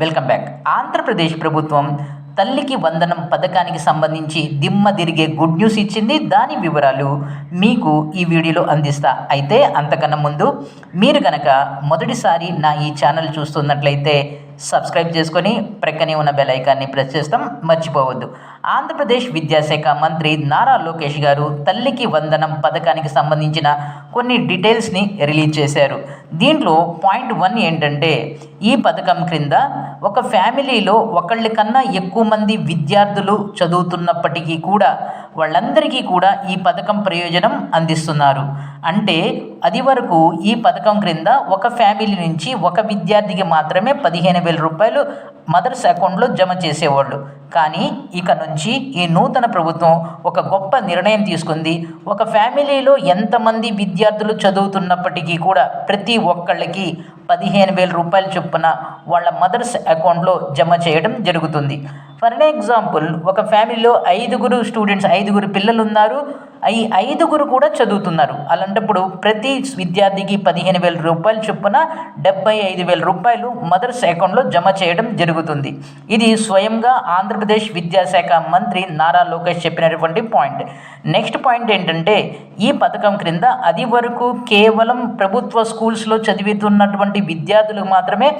Welcome back Andhra Pradesh ప్రభుత్వం తల్లికి వందనం పథకానికి సంబంధించి దిమ్మ తిరిగే గుడ్ న్యూస్ ఇచ్చింది. దాని వివరాలు మీకు ఈ వీడియోలో అందిస్తా. అయితే అంతకన్నా ముందు మీరు గనక మొదటిసారి నా ఈ ఛానల్ చూస్తున్నట్లయితే సబ్స్క్రైబ్ చేసుకొని ప్రక్కనే ఉన్న బెల్ ఐకాన్ని ప్రెస్ చేస్తాం మర్చిపోవద్దు. ఆంధ్రప్రదేశ్ విద్యాశాఖ మంత్రి నారా లోకేష్ గారు తల్లికి వందనం పథకానికి సంబంధించిన కొన్ని డీటెయిల్స్ని రిలీజ్ చేశారు. దీంట్లో పాయింట్ వన్ ఏంటంటే ఈ పథకం క్రింద ఒక ఫ్యామిలీలో ఒకళ్ళ కన్నా ఎక్కువ మంది విద్యార్థులు చదువుతున్నప్పటికీ కూడా వాళ్ళందరికీ కూడా ఈ పథకం ప్రయోజనం అందిస్తున్నారు. అంటే అది వరకు ఈ పథకం క్రింద ఒక ఫ్యామిలీ నుంచి ఒక విద్యార్థికి మాత్రమే పదిహేను వేల రూపాయలు మదర్స్ అకౌంట్లో జమ చేసేవాళ్ళు. కానీ ఇక నుంచి ఈ నూతన ప్రభుత్వం ఒక గొప్ప నిర్ణయం తీసుకుంది. ఒక ఫ్యామిలీలో ఎంతమంది విద్యార్థులు చదువుతున్నప్పటికీ కూడా ప్రతి ఒక్కళ్ళకి పదిహేను వేల రూపాయల చొప్పున వాళ్ళ మదర్స్ అకౌంట్లో జమ చేయడం జరుగుతుంది. ఫర్ ఎగ్జాంపుల్ ఒక ఫ్యామిలీలో ఐదుగురు స్టూడెంట్స్ ఐదుగురు పిల్లలు ఉన్నారు ఈ ఐదుగురు కూడా చదువుతున్నారు. అలాంటప్పుడు ప్రతి విద్యార్థికి పదిహేను వేల రూపాయలు చొప్పున డెబ్బై ఐదు వేల రూపాయలు మదర్స్ అకౌంట్లో జమ చేయడం జరుగుతుంది. ఇది స్వయంగా ఆంధ్రప్రదేశ్ విద్యాశాఖ మంత్రి నారా లోకేష్ చెప్పినటువంటి పాయింట్. నెక్స్ట్ పాయింట్ ఏంటంటే ఈ పథకం క్రింద అది వరకు కేవలం ప్రభుత్వ స్కూల్స్లో చదువుతున్నటువంటి విద్యార్థులకు మాత్రమే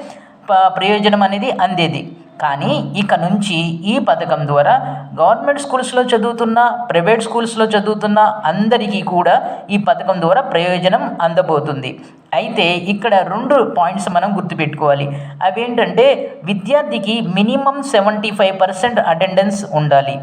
ప- ప్రయోజనం అనేది అందేది. కానీ ఇక నుంచి ఈ పథకం ద్వారా గవర్నమెంట్ స్కూల్స్లో చదువుతున్న ప్రైవేట్ స్కూల్స్లో చదువుతున్న అందరికీ కూడా ఈ పథకం ద్వారా ప్రయోజనం అందబోతుంది. అయితే ఇక్కడ రెండు పాయింట్స్ మనం గుర్తుపెట్టుకోవాలి. అవేంటంటే విద్యార్థికి minimum seventy five percent attendance ఉండాలి.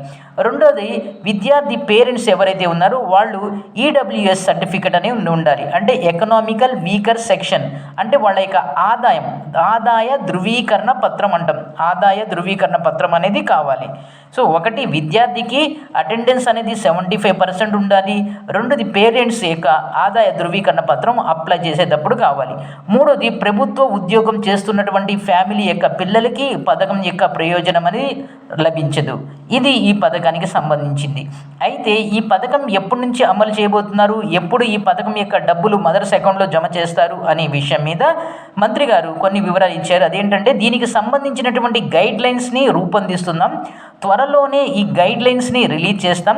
రెండోది విద్యార్థి పేరెంట్స్ ఎవరైతే ఉన్నారో వాళ్ళు ఈడబ్ల్యూఎస్ సర్టిఫికెట్ అనేది ఉండాలి. అంటే ఎకనామికల్ వీకర్ సెక్షన్ అంటే వాళ్ళ యొక్క ఆదాయం ఆదాయ ధృవీకరణ పత్రం అంటాం. ఆదాయ ధృవీకరణ పత్రం అనేది కావాలి. సో ఒకటి విద్యార్థికి అటెండెన్స్ అనేది సెవెంటీ ఫైవ్ పర్సెంట్ ఉండాలి. రెండోది పేరెంట్స్ యొక్క ఆదాయ ధృవీకరణ పత్రం అప్లై చేసేటప్పుడు కావాలి. మూడోది ప్రభుత్వ ఉద్యోగం చేస్తున్నటువంటి ఫ్యామిలీ యొక్క పిల్లలకి పథకం యొక్క ప్రయోజనం అనేది లభించదు. ఇది ఈ పథకానికి సంబంధించింది. అయితే ఈ పథకం ఎప్పటి నుంచి అమలు చేయబోతున్నారు? ఎప్పుడు ఈ పథకం యొక్క డబ్బులు మదర్స్ అకౌంట్లో జమ చేస్తారు? అనే విషయం మీద మంత్రి గారు కొన్ని వివరాలు ఇచ్చారు. అదేంటంటే దీనికి సంబంధించినటువంటి గైడ్ లైన్స్ని రూపొందిస్తున్నాం. త్వరలోనే ఈ గైడ్ లైన్స్ని రిలీజ్ చేస్తాం.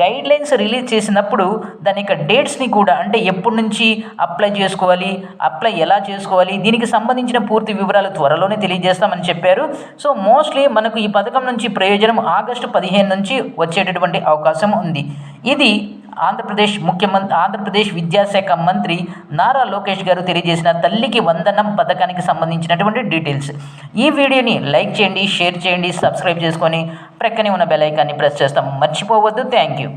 గైడ్ లైన్స్ రిలీజ్ చేసినప్పుడు దాని యొక్క డేట్స్ని కూడా అంటే ఎప్పటి నుంచి అప్లై చేసుకోవాలి అప్లై ఎలా చేసుకోవాలి దీనికి సంబంధించిన పూర్తి వివరాలు త్వరలోనే తెలియజేస్తామని చెప్పారు. సో మోస్ట్లీ మనకు ఈ పథకం నుంచి ప్రయోజనం ఆగస్టు పదిహేను నుంచి వచ్చేటటువంటి అవకాశం ఉంది. ఇది ఆంధ్రప్రదేశ్ ముఖ్యమంత్రి ఆంధ్రప్రదేశ్ విద్యాశాఖ మంత్రి నారా లోకేష్ గారు తెలియజేసిన తల్లికి వందనం పథకానికి సంబంధించినటువంటి డీటెయిల్స్. ఈ వీడియోని లైక్ చేయండి షేర్ చేయండి సబ్స్క్రైబ్ చేసుకొని ప్రక్కనే ఉన్న బెల్ ఐకాన్ని ప్రెస్ చేస్తాం. మర్చిపోవద్దు. Thank you.